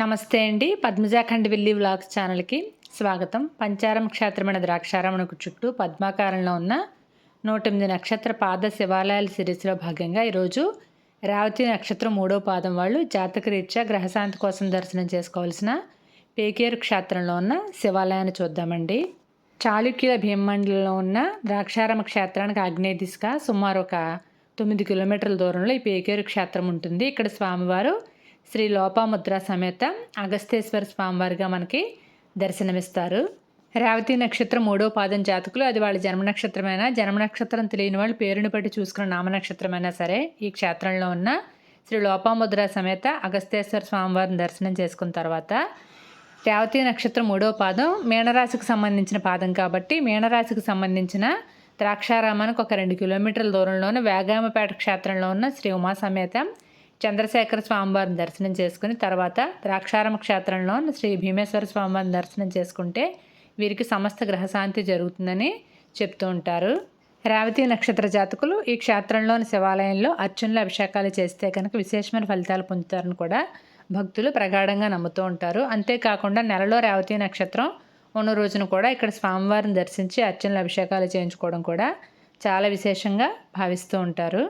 నమస్తే అండి. పద్మజాఖండ్ వెళ్ళి వ్లాగ్స్ ఛానల్కి స్వాగతం. పంచారం క్షేత్రమైన ద్రాక్షారామణకు చుట్టూ పద్మాకారంలో ఉన్న నూట ఎనిమిది నక్షత్ర పాద శివాలయాల సిరీస్లో భాగంగా ఈరోజు రావతి నక్షత్రం మూడో పాదం వాళ్ళు జాతక రీత్యా గ్రహశాంతి కోసం దర్శనం చేసుకోవాల్సిన పేకేరు క్షేత్రంలో ఉన్న శివాలయాన్ని చూద్దామండి. చాళుక్యుల భీమండలిలో ఉన్న ద్రాక్షారామ క్షేత్రానికి ఆగ్నేయ దిశగా సుమారు ఒక తొమ్మిది కిలోమీటర్ల దూరంలో ఈ పేకేరు క్షేత్రం ఉంటుంది. ఇక్కడ స్వామివారు శ్రీ లోపాముద్ర సమేత అగస్తేశ్వర స్వామివారిగా మనకి దర్శనమిస్తారు. రేవతి నక్షత్రం మూడో పాదం జాతకులు అది వాళ్ళ జన్మ నక్షత్రమైనా జన్మ నక్షత్రం తెలియని వాళ్ళు పేరుని బట్టి చూసుకున్న నామ నక్షత్రమైనా సరే ఈ క్షేత్రంలో ఉన్న శ్రీ లోపాముద్ర సమేత అగస్తేశ్వర స్వామివారిని దర్శనం చేసుకున్న తర్వాత రేవతి నక్షత్రం మూడో పాదం మీనరాశికి సంబంధించిన పాదం కాబట్టి మీనరాశికి సంబంధించిన ద్రాక్షారామానికి ఒక రెండు కిలోమీటర్ల దూరంలోనే వేగామపేట క్షేత్రంలో ఉన్న శ్రీ ఉమా సమేత చంద్రశేఖర స్వామివారిని దర్శనం చేసుకుని తర్వాత ద్రాక్షారామ క్షేత్రంలో శ్రీ భీమేశ్వర స్వామివారిని దర్శనం చేసుకుంటే వీరికి సమస్త గ్రహశాంతి జరుగుతుందని చెప్తూ ఉంటారు. రేవతి నక్షత్ర జాతకులు ఈ క్షేత్రంలోని శివాలయంలో అర్చనలు అభిషేకాలు చేస్తే కనుక విశేషమైన ఫలితాలు పొందుతారని కూడా భక్తులు ప్రగాఢంగా నమ్ముతూ ఉంటారు. అంతేకాకుండా నెలలో రేవతి నక్షత్రం ఉన్న రోజున కూడా ఇక్కడ స్వామివారిని దర్శించి అర్చనలు అభిషేకాలు చేయించుకోవడం కూడా చాలా విశేషంగా భావిస్తూ ఉంటారు.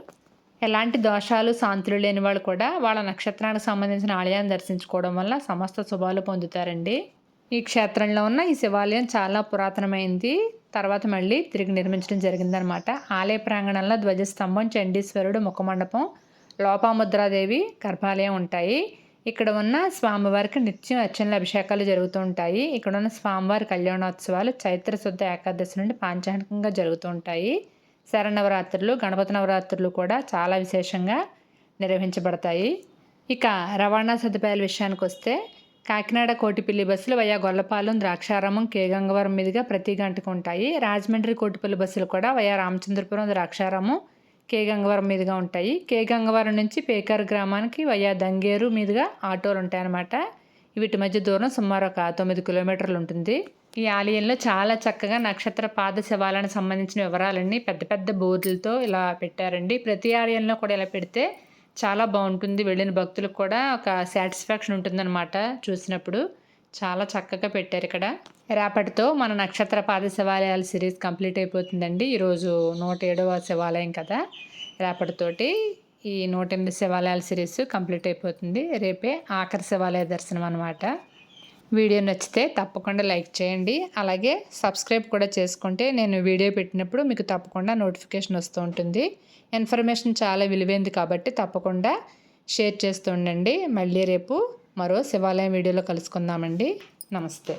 ఎలాంటి దోషాలు శాంతులు లేని వాళ్ళు కూడా వాళ్ళ నక్షత్రానికి సంబంధించిన ఆలయాన్ని దర్శించుకోవడం వల్ల సమస్త శుభాలు పొందుతారండి. ఈ క్షేత్రంలో ఉన్న ఈ శివాలయం చాలా పురాతనమైంది. తర్వాత మళ్ళీ తిరిగి నిర్మించడం జరిగిందనమాట ఆలయ ప్రాంగణంలో ధ్వజస్తంభం చండీశ్వరుడు ముఖమండపం లోపాముద్రాదేవి గర్భాలయం ఉంటాయి. ఇక్కడ ఉన్న స్వామివారికి నిత్యం అర్చనల అభిషేకాలు జరుగుతూ ఉంటాయి. ఇక్కడ ఉన్న స్వామివారి కళ్యాణోత్సవాలు చైత్ర శుద్ధ ఏకాదశి నుండి పాంచాహికంగా జరుగుతూ ఉంటాయి. శరణవరాత్రులు గణపతి నవరాత్రులు కూడా చాలా విశేషంగా నిర్వహించబడతాయి. ఇక రవాణా సదుపాయాల విషయానికి వస్తే కాకినాడ కోటిపల్లి బస్సులు వయా గొల్లపాలెం ద్రాక్షారామం కే గంగవరం మీదుగా ప్రతి గంటకు ఉంటాయి. రాజమండ్రి కోటిపల్లి బస్సులు కూడా వయా రామచంద్రపురం ద్రాక్షారామం కే గంగవరం మీదుగా ఉంటాయి. కే గంగవరం నుంచి పేకర్ గ్రామానికి వయా దంగేరు మీదుగా ఆటోలు ఉంటాయన్నమాట. వీటి మధ్య దూరం సుమారు ఒక తొమ్మిది కిలోమీటర్లు ఉంటుంది. ఈ ఆలయంలో చాలా చక్కగా నక్షత్ర పాద శివాలకు సంబంధించిన వివరాలన్నీ పెద్ద పెద్ద బోర్డులతో ఇలా పెట్టారండి. ప్రతి ఆలయంలో కూడా ఇలా పెడితే చాలా బాగుంటుంది. వెళ్ళిన భక్తులకు కూడా ఒక సాటిస్ఫాక్షన్ ఉంటుందన్నమాట చూసినప్పుడు. చాలా చక్కగా పెట్టారు ఇక్కడ. రేపటితో మన నక్షత్ర పాద శివాలయాల సిరీస్ కంప్లీట్ అయిపోతుందండి. ఈరోజు నూట ఏడవ శివాలయం కదా. రేపటితోటి ఈ నూట ఎనిమిది శివాలయాల సిరీస్ కంప్లీట్ అయిపోతుంది. రేపే ఆఖరి శివాలయ దర్శనం అనమాట వీడియో నచ్చితే తప్పకుండా లైక్ చేయండి. అలాగే సబ్స్క్రైబ్ కూడా చేసుకుంటే నేను వీడియో పెట్టినప్పుడు మీకు తప్పకుండా నోటిఫికేషన్ వస్తూ ఉంటుంది. ఇన్ఫర్మేషన్ చాలా విలువైంది కాబట్టి తప్పకుండా షేర్ చేస్తూ ఉండండి. మళ్ళీ రేపు మరో శివాలయం వీడియోలో కలుసుకుందామండి. నమస్తే.